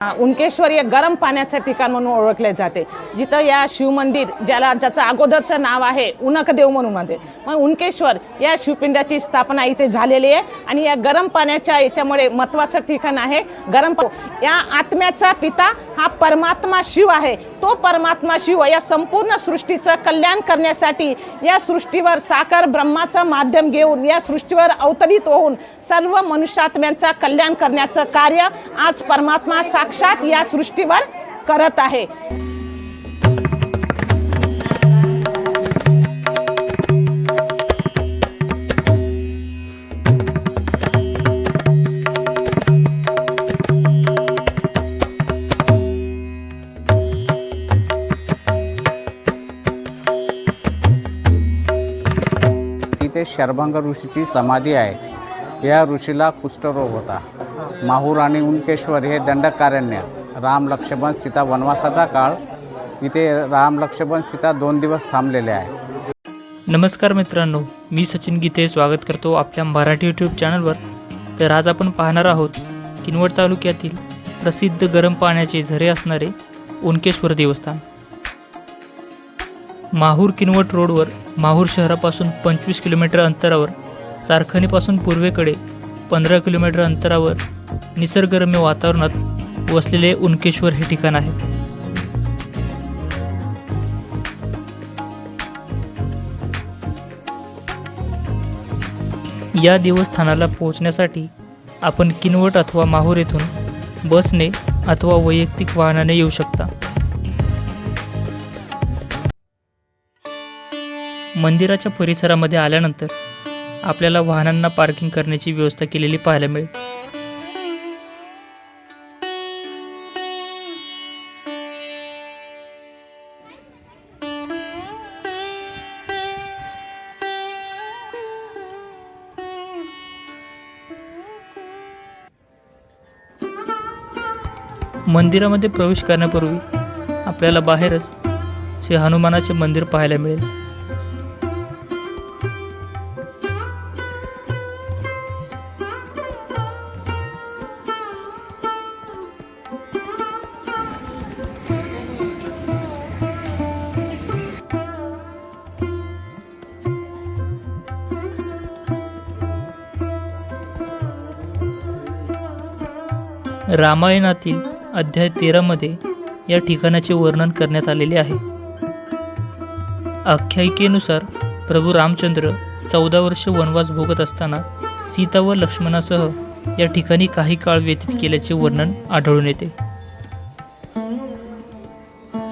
उनकेश्वर हे गरम पाण्याचं ठिकाण म्हणून ओळखले जाते जिथं या शिवमंदिर ज्याला ज्याचं अगोदरचं नाव आहे उनकदेव म्हणून म्हणते. मग उनकेश्वर या शिवपिंडाची स्थापना इथे झालेली आहे आणि या गरम पाण्याच्या याच्यामुळे महत्त्वाचं ठिकाण आहे गरम या आत्म्याचा पिता हा परमात्मा शिव आहे. तो परमात्मा शिव या संपूर्ण सृष्टीचं कल्याण करण्यासाठी या सृष्टीवर साकार ब्रह्माचं माध्यम घेऊन या सृष्टीवर अवतरित होऊन सर्व मनुष्यात्म्यांचं कल्याण करण्याचं कार्य आज परमात्मा साक्षात या सृष्टीवर करत आहे. येथे शर्भंग ऋषीची समाधी आहे. या ऋषीला कुष्ठरोग होता. माहूर आणि उनकेश्वर हे दंडकारण्य. राम लक्ष्मण सीता वनवासाचा काळ. इथे राम लक्ष्मण सीता दोन दिवस थांबलेले आहे नमस्कार मित्रांनो मी सचिन गीते स्वागत करतो आपल्या मराठी यूट्यूब चॅनलवर. तर आज आपण पाहणार आहोत किनवट तालुक्यातील प्रसिद्ध गरम पाण्याचे झरे असणारे उनकेश्वर देवस्थान. माहूर किनवट रोडवर माहूर शहरापासून पंचवीस किलोमीटर अंतरावर सारखणीपासून पूर्वेकडे पंधरा किलोमीटर अंतरावर निसर्गरम्य वातावरणात वसलेले उनकेश्वर हे ठिकाण आहे. या देवस्थानाला पोहोचण्यासाठी आपण किनवट अथवा माहूर येथून बसने अथवा वैयक्तिक वाहनाने येऊ शकता. मंदिराच्या परिसरामध्ये आल्यानंतर आपल्याला वाहनांना पार्किंग करण्याची व्यवस्था केलेली पाहायला मिळेल. मंदिरामध्ये प्रवेश करण्यापूर्वी आपल्याला बाहेरच श्री हनुमानाचे मंदिर पाहायला मिळेल. रामायणातील अध्याय तेरामध्ये या ठिकाणाचे वर्णन करण्यात आलेले आहे. आख्यायिकेनुसार प्रभू रामचंद्र चौदा वर्ष वनवास भोगत असताना सीता व लक्ष्मणासह या ठिकाणी काही काळ व्यतीत केल्याचे वर्णन आढळून येते.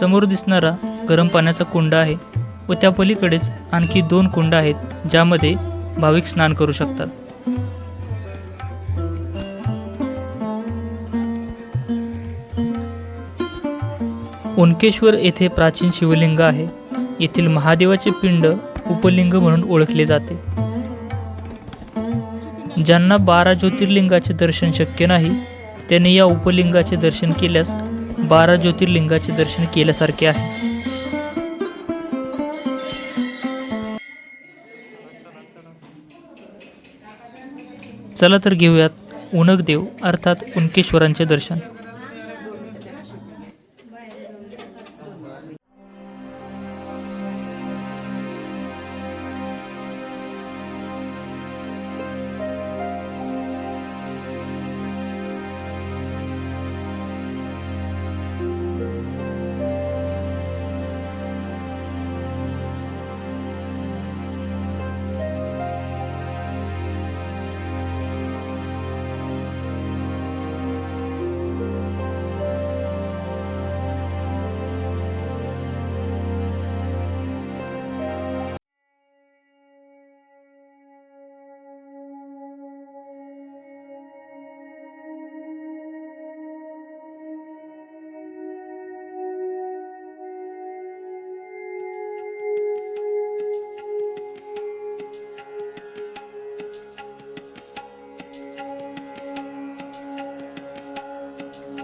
समोर दिसणारा गरम पाण्याचा कुंड आहे व त्या पलीकडेच आणखी दोन कुंड आहेत ज्यामध्ये भाविक स्नान करू शकतात. ओंकेश्वर येथे प्राचीन शिवलिंग आहे. येथील महादेवाचे पिंड उपलिंग म्हणून ओळखले जाते. ज्यांना बारा ज्योतिर्लिंगाचे दर्शन शक्य नाही त्यांनी या उपलिंगाचे दर्शन केल्यास बारा ज्योतिर्लिंगाचे दर्शन केल्यासारखे आहे. चला तर घेऊयात उनकदेव अर्थात उनकेश्वरांचे दर्शन.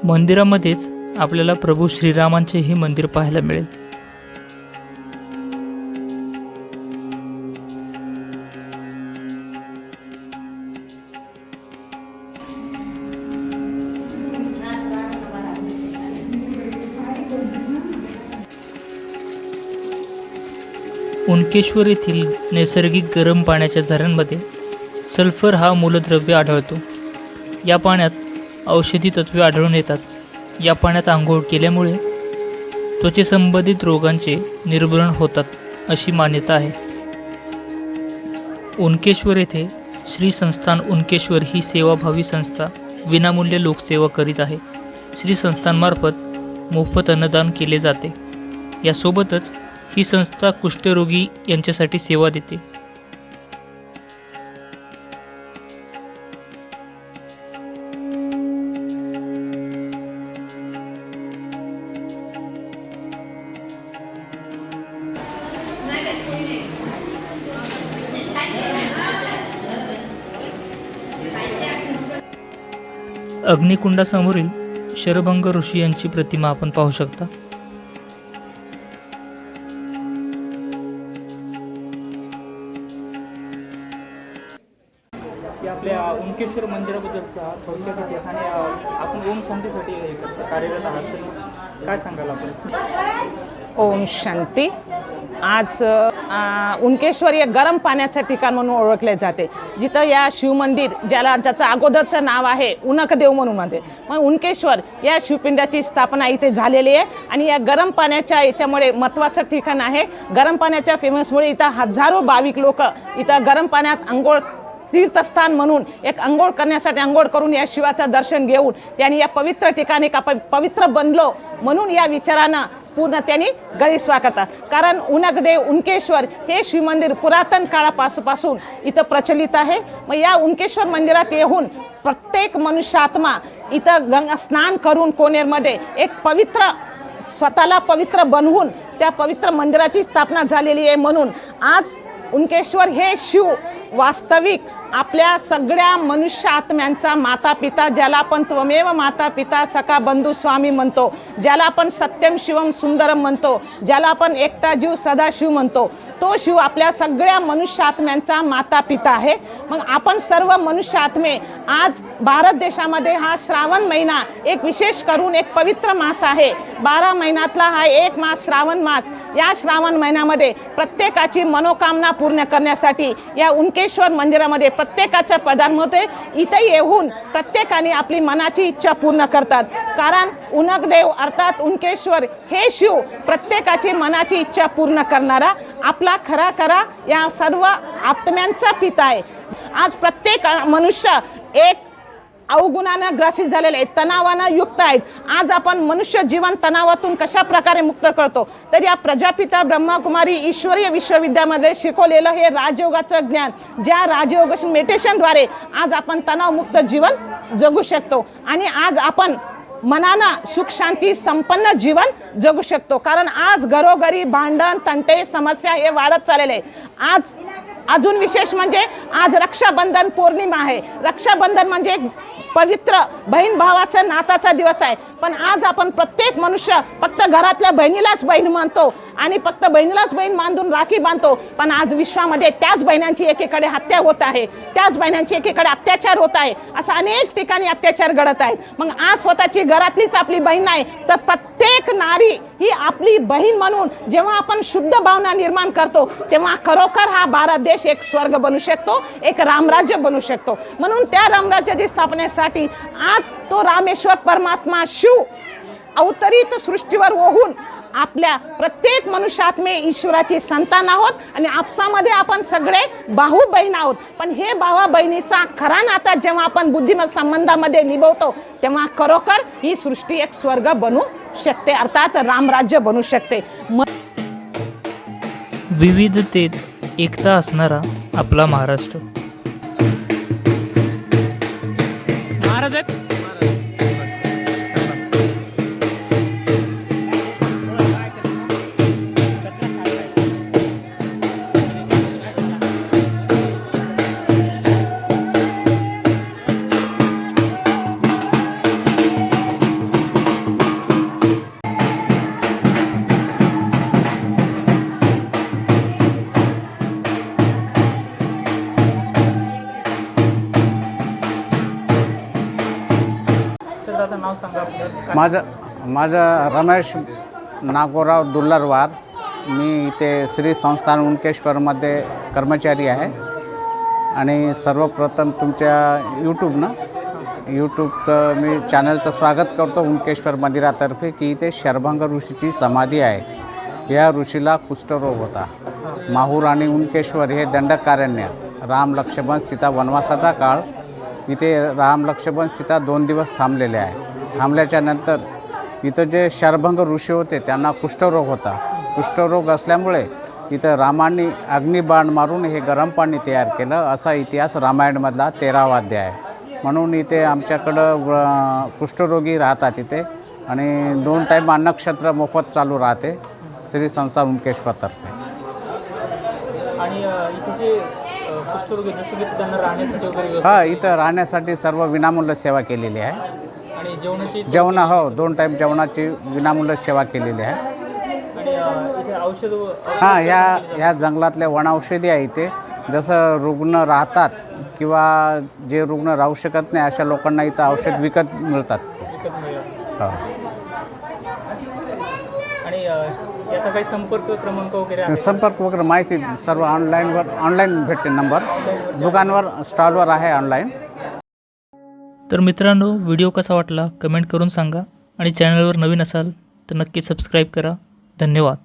मंदिरामध्येच आपल्याला प्रभू श्रीरामांचे हे मंदिर पाहायला मिळेल. उनकेश्वर येथील नैसर्गिक गरम पाण्याच्या झऱ्यांमध्ये सल्फर हा मूलद्रव्य आढळतो. या पाण्यात औषधी तत्वे आढळून येतात. या पाण्यात आंघोळ केल्यामुळे त्वचेसंबंधित रोगांचे निर्मूलन होतात अशी मान्यता आहे. उनकेश्वर येथे श्री संस्थान उनकेश्वर ही सेवाभावी संस्था विनामूल्य लोकसेवा करीत आहे. श्री संस्थांमार्फत मोफत अन्नदान केले जाते. यासोबतच ही संस्था कुष्ठरोगी यांच्यासाठी सेवा देते. अग्निकुंडासमोरील शरभंग ऋषी यांची प्रतिमा आपण पाहू शकता. आपल्या ओंकेश्वर मंदिराबद्दलचा थोडक्यात इतिहास आणि आपण ओम शांतीसाठी कार्यरत आहात. काय सांगाल आपण? ओम शांती. आज उनकेश्वर हे गरम पाण्याचं ठिकाण म्हणून ओळखले जाते जिथं या शिवमंदिर ज्याला ज्याचं अगोदरचं नाव आहे उनकदेव म्हणून म्हणते. मग उनकेश्वर या शिवपिंडाची स्थापना इथे झालेली आहे आणि या गरम पाण्याच्या याच्यामुळे महत्त्वाचं ठिकाण आहे. गरम पाण्याच्या फेमसमुळे इथं हजारो भाविक लोक इथं गरम पाण्यात आंघोळ तीर्थस्थान म्हणून एक अंघोळ करण्यासाठी अंघोळ करून या शिवाचं दर्शन घेऊन त्यांनी या पवित्र ठिकाणी का प- पवित्र बनलो म्हणून या विचारानं पूर्ण त्यांनी गळी स्वागत. कारण उनकदेव उनकेश्वर हे शिवमंदिर पुरातन काळापासून इथं प्रचलित आहे. मग या उनकेश्वर मंदिरात येऊन प्रत्येक मनुष्यात्मा इथं गंगा स्नान करून कोनेरमध्ये एक पवित्र स्वतःला पवित्र बनवून त्या पवित्र मंदिराची स्थापना झालेली आहे म्हणून आज उनकेश्वर हे शिव वास्तविक आपल्या सगळ्या मनुष्य आत्म्यांचा माता पिता ज्याला आपण त्वमेव माता पिता सखा बंधू स्वामी म्हणतो ज्याला आपण सत्यम शिवम सुंदरम म्हणतो ज्याला आपण एकटा जीव सदाशिव म्हणतो तो शिव आपल्या सगळ्या मनुष्य आत्म्यांचा माता पिता आहे. मग आपण सर्व मनुष्य आत्मे आज भारत देशामध्ये हा श्रावण महिना एक विशेष करून एक पवित्र मास आहे. बारा महिन्यातला हा एक मास श्रावण मास. या श्रावण महिन्यामध्ये प्रत्येकाची मनोकामना पूर्ण करण्यासाठी या उनकेश्वर मंदिरामध्ये प्रत्येकाचं प्रधान होते. इथे येऊन प्रत्येकाने आपली मनाची इच्छा पूर्ण करतात. कारण उनकदेव अर्थात उनकेश्वर हे शिव प्रत्येकाची मनाची इच्छा पूर्ण करणारा आपला खरा खरा या सर्व आत्म्यांचा पिता आहे. आज प्रत्येक मनुष्य एक अवगुणानं ग्रसित झालेले आहेत तणावानं युक्त आहेत. आज आपण मनुष्य जीवन तणावातून कशा प्रकारे मुक्त करतो? तर या प्रजापिता ब्रह्माकुमारी ईश्वरीय विश्वविद्यामध्ये शिकवलेलं हे राजयोगाचं ज्ञान ज्या राजयोग मेडिटेशनद्वारे आज आपण तणावमुक्त जीवन जगू शकतो. आणि आज आपण मनानं सुख शांती संपन्न जीवन जगू शकतो. कारण आज घरोघरी भांडण तंटे समस्या हे वाढत चाललेले आहे आज अजून विशेष म्हणजे आज रक्षाबंधन पौर्णिमा आहे. रक्षाबंधन म्हणजे एक पवित्र बहीण भावाचा नाताचा दिवस आहे. पण आज आपण प्रत्येक मनुष्य फक्त घरातल्या बहिणीलाच बहीण मानतो आणि फक्त बहिणीलाच बहीण बांधून राखी बांधतो. पण आज विश्वामध्ये त्याच बहिणांची एकीकडे हत्या होत आहे. त्याच बहिणांची एकीकडे अत्याचार होत आहे. असं अनेक ठिकाणी अत्याचार घडत आहेत. मग आज स्वतःची घरातलीच आपली बहीण आहे तर प्रत्येक नारी ही आपली बहीण म्हणून जेव्हा आपण शुद्ध भावना निर्माण करतो तेव्हा खरोखर हा भारत देश देश एक स्वर्ग बनू शकतो एक रामराज्य बनू शकतो. म्हणून त्या रामराज्याची स्थापनेसाठी आज तो रामेश्वर परमात्मा शिव अवतरित सृष्टीवर ओहून आपल्या प्रत्येक मनुष्यात्मे ईश्वराची संतान आहोत आणि आपसामध्ये आपण सगळे भाऊ बहीण आहोत. पण हे भावा बहिणीचा खरा नाता जेव्हा आपण बुद्धिमत संबंधामध्ये निभवतो तेव्हा खरोखर ही सृष्टी एक स्वर्ग बनू शकते. अर्थात रामराज्य बनू शकते. म विविधतेत एकता असणारा आपला महाराष्ट्र. महाराज आहेत. माझं माझं रमेश नागोराव दुल्लरवार मी इथे श्री संस्थान उनकेश्वरमध्ये कर्मचारी आहे. आणि सर्वप्रथम तुमच्या यूट्यूबनं यूट्यूबचं मी चॅनलचं स्वागत करतो उनकेश्वर मंदिरातर्फे की इथे शर्भांग ऋषीची समाधी आहे. या ऋषीला कुष्ठरोग होता. माहूर आणि उनकेश्वर हे दंडकारण्य. राम लक्ष्मण सीता वनवासाचा काळ. इथे राम लक्ष्मण सीता दोन दिवस थांबलेले आहे. थांबल्याच्या नंतर इथं जे शरभंग ऋषी होते त्यांना कुष्ठरोग होता. कुष्ठरोग असल्यामुळे इथं रामांनी अग्निबाण मारून हे गरम पाणी तयार केलं. असा इतिहास रामायणमधला तेरावा अध्याय आहे. म्हणून इथे आमच्याकडं कुष्ठरोगी राहतात इथे. आणि दोन टाईम अन्नक्षत्र मोफत चालू राहते. श्री संस्था उनकेश्वरतर्फे आणि अ, इथे जे अ, कुष्ठरोगी जसं की त्यांना राहण्यासाठी वगैरे हा इथं राहण्यासाठी सर्व विनामूल्य सेवा केलेली आहे. आणि जेवणाची सोय जेवणा हो दोन टाईम जेवणाची विनामूल्य सेवा केलेली आहे. औषध हां ह्या ह्या जंगलातल्या वनौषधी आहे इथे. जसं रुग्ण राहतात किंवा जे रुग्ण राहू शकत नाही अशा लोकांना इथं औषध विकत मिळतात. हो. आणि अ, याचा काही संपर्क क्रमांक वगैरे संपर्क वगैरे माहिती सर्व ऑनलाईनवर ऑनलाईन भेटते नंबर दुकानवर स्टॉलवर आहे ऑनलाईन तर मित्रांनो व्हिडिओ कसा वाटला कमेंट करून सांगा आणि चॅनलवर नवीन असाल तर नक्की सबस्क्राईब करा. धन्यवाद.